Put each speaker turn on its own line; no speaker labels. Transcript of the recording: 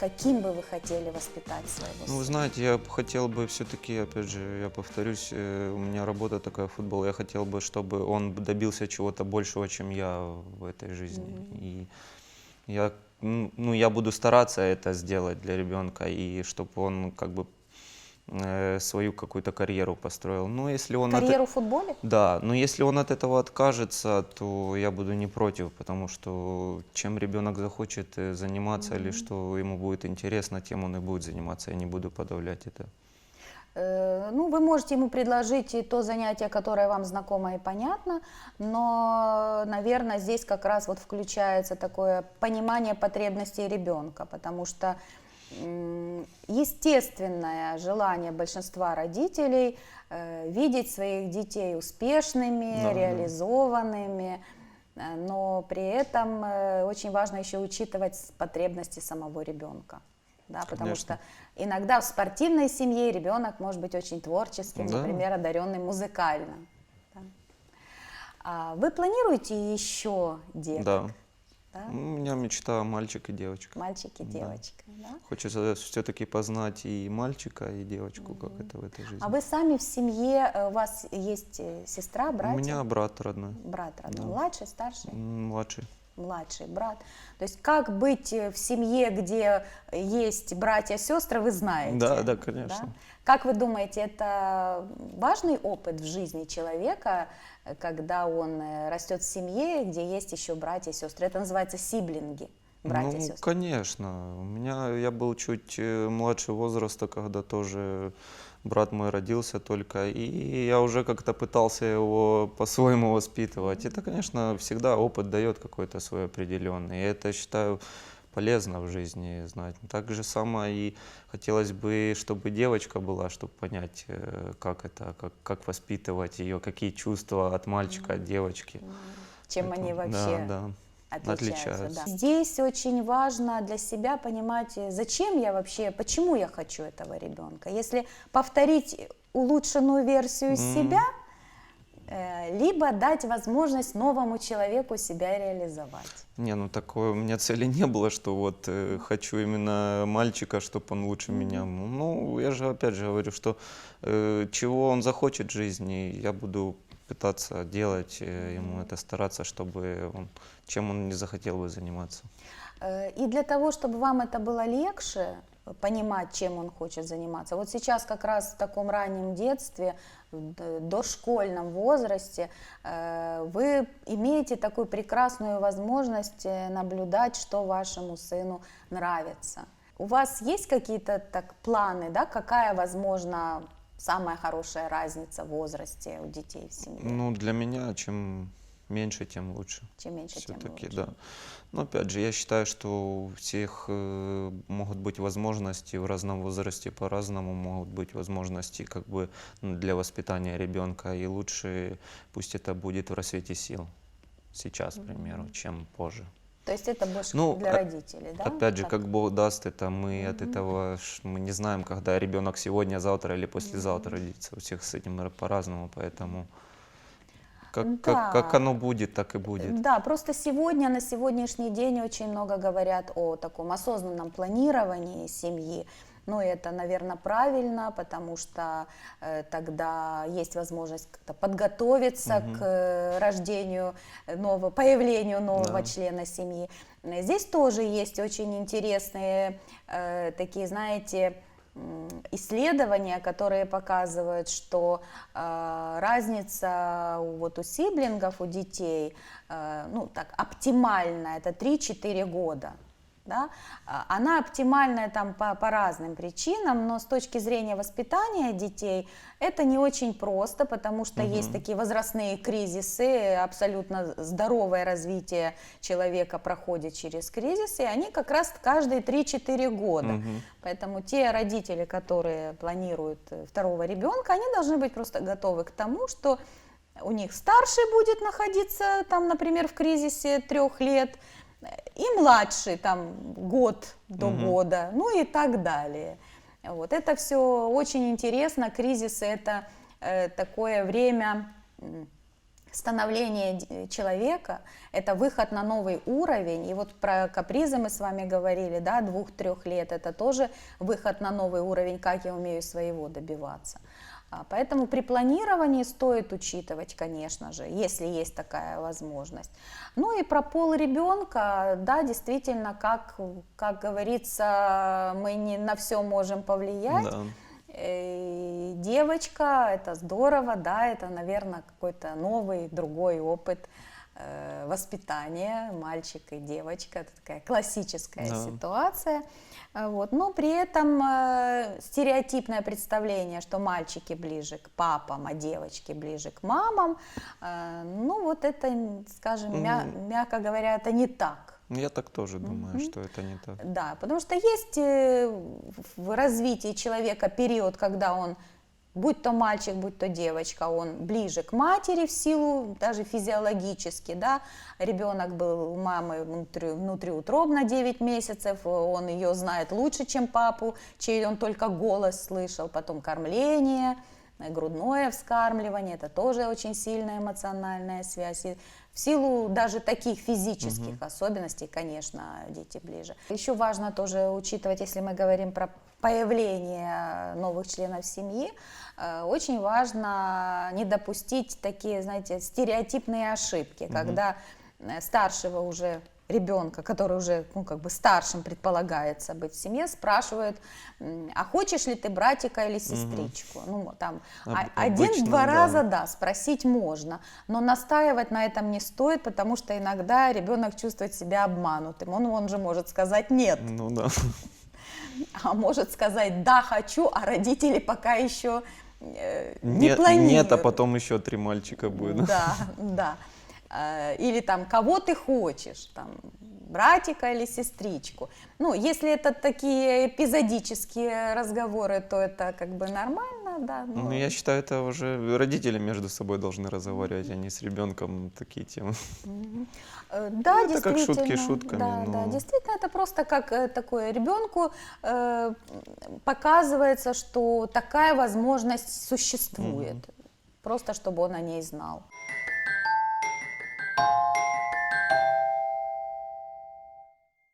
каким бы вы хотели воспитать своего
Ну, вы
сына?
знаете, я хотел бы все-таки, опять же, я повторюсь, э, у меня работа такая футбол, я хотел бы, чтобы он добился чего-то большего, чем я в этой жизни. И я, м, ну, я буду стараться это сделать для ребенка, и чтобы он как бы э, свою какую-то карьеру построил. Ну, если он от-
Карьеру в футболе?
Да, но если он от этого откажется, то я буду не против, потому что чем ребенок захочет э, заниматься или что ему будет интересно, тем он и будет заниматься. Я не буду подавлять это.
Э, Ну, вы можете ему предложить и то занятие, которое вам знакомо и понятно, но, наверное, здесь как раз вот включается такое понимание потребностей ребенка, потому что естественное желание большинства родителей э, видеть своих детей успешными,
Да, да.
реализованными, э, но при этом э, очень важно еще учитывать потребности самого ребенка. Да, потому
Конечно.
что иногда в спортивной семье ребенок может быть очень творческим,
Да.
например, одаренный музыкально. да. А вы планируете еще деток?
Да.
Да?
У меня мечта мальчик и девочка.
Мальчики,
Да.
девочки. Да?
Хочется все-таки познать и мальчика, и девочку, как это в этой жизни.
А вы сами в семье, э, у вас есть э, сестра,
У
братья?
меня брат родной,
Брат родной.
Да.
Младший, старший?
младший.
Младший брат. То есть как быть э, в семье, где есть братья, сестры, вы знаете.
Да, да, конечно.
да? Как вы думаете, это важный опыт в жизни человека, когда он э, растет в семье, где есть еще братья и сестры? Это называется сиблинги, братья
ну,
сестры.
конечно. У меня я был чуть э, младше возраста, когда тоже брат мой родился только, и я уже как-то пытался его по-своему воспитывать. Это, конечно, всегда опыт дает какой-то свой определенный. И это, считаю, полезно в жизни знать. Так же самое и хотелось бы, чтобы девочка была, чтобы понять, э, как это, как, как воспитывать ее, какие чувства от мальчика, от девочки.
Чем они
Поэтому,
вообще
Да, да.
Отличаются.
отличаются.
да. Здесь очень важно для себя понимать, э, зачем я вообще, почему я хочу этого ребенка. Если повторить улучшенную версию себя, э, либо дать возможность новому человеку себя реализовать.
Не, ну такой у меня цели не было, что вот э, хочу именно мальчика, чтобы он лучше меня. Ну, я же опять же говорю, что э, чего он захочет в жизни, я буду пытаться делать э, ему это, стараться, чтобы он, чем он не захотел бы заниматься.
Э, И для того, чтобы вам это было легче, э, понимать, чем он хочет заниматься. Вот сейчас как раз в таком раннем детстве, в дошкольном возрасте, вы имеете такую прекрасную возможность наблюдать, что вашему сыну нравится. У вас есть какие-то так планы, да, какая, возможно, самая хорошая разница в возрасте у детей в семье?
Ну, для меня, чем меньше, тем лучше.
Чем меньше, тем
Все-таки,
лучше.
да. Но опять же, я считаю, что у всех э, могут быть возможности в разном возрасте, по-разному могут быть возможности как бы для воспитания ребенка. И лучше пусть это будет в рассвете сил сейчас, к примеру, чем позже.
То есть это больше
Ну,
для родителей, да?
Опять же,
Так?
как Бог даст это, мы от этого мы не знаем, когда ребенок сегодня, завтра или послезавтра родится. У всех с этим по-разному, поэтому как, как, как
Да.
оно будет, так и будет.
Да, просто сегодня, на сегодняшний день очень много говорят о таком осознанном планировании семьи. Ну, это, наверное, правильно, потому что э, тогда есть возможность как-то подготовиться к э, рождению нового, появлению нового
Да.
члена семьи. Здесь тоже есть очень интересные э, такие, знаете, исследования, которые показывают, что э, разница у, вот у сиблингов, у детей, э, ну так, оптимальная, это 3-4 года. Да? А, Она оптимальная там по, по разным причинам, но с точки зрения воспитания детей это не очень просто, потому что есть такие возрастные кризисы, абсолютно здоровое развитие человека проходит через кризисы, и они как раз каждые 3-4 года.
Мгм.
Поэтому те родители, которые планируют э, второго ребенка, они должны быть просто готовы к тому, что у них старший будет находиться, там, например, в кризисе трех лет, и младший там год до
Мгм.
года, ну и так далее. Вот это все очень интересно. Кризисы это э, такое время становление д- человека, это выход на новый уровень. И вот про капризы мы с вами говорили, да, двух-трех лет, это тоже выход на новый уровень, как я умею своего добиваться. А, Поэтому при планировании стоит учитывать, конечно же, если есть такая возможность. Ну и про пол ребенка, да, действительно, как, как говорится, мы не на все можем повлиять.
Да.
Э, Девочка, это здорово, да, это, наверное, какой-то новый, другой опыт э, воспитания, мальчик и девочка, это такая классическая
Да.
ситуация. Э, Вот. Но при этом э, стереотипное представление, что мальчики ближе к папам, а девочки ближе к мамам, э, ну вот это, скажем, мя- мягко говоря, это не так.
Я так тоже думаю, что это не так.
Да, потому что есть э, в развитии человека период, когда он, будь то мальчик, будь то девочка, он ближе к матери в силу, даже физиологически, да, ребенок был у мамы внутри, внутриутробно 9 месяцев, он ее знает лучше, чем папу, чей он только голос слышал, потом кормление, грудное вскармливание, это тоже очень сильная эмоциональная связь. И в силу даже таких физических особенностей, конечно, дети ближе. Еще важно тоже учитывать, если мы говорим про появление новых членов семьи, э, очень важно не допустить такие, знаете, стереотипные ошибки, когда э, старшего уже ребенка, который уже, ну, как бы старшим предполагается быть в семье, спрашивают, а хочешь ли ты братика или сестричку? Ну, там,
Об-
а- один-два
да.
раза, да, спросить можно, но настаивать на этом не стоит, потому что иногда ребенок чувствует себя обманутым. Он, он же может сказать нет,
Ну да.
а может сказать да, хочу, а родители пока еще э, не
Нет,
планируют.
нет, а потом еще три мальчика будет.
Да, да. Э, Или там, кого ты хочешь, там, братика или сестричку. Ну, если это такие эпизодические разговоры, то это как бы нормально, да. но-
Ну, я считаю, это уже родители между собой должны разговаривать, а не с ребенком такие темы.
Э, Да,
Ну, это как
действительно.
шутки шутками,
Да, да,
но-
действительно, это просто как э, такое ребенку э, показывается, что такая возможность существует. Просто чтобы он о ней знал.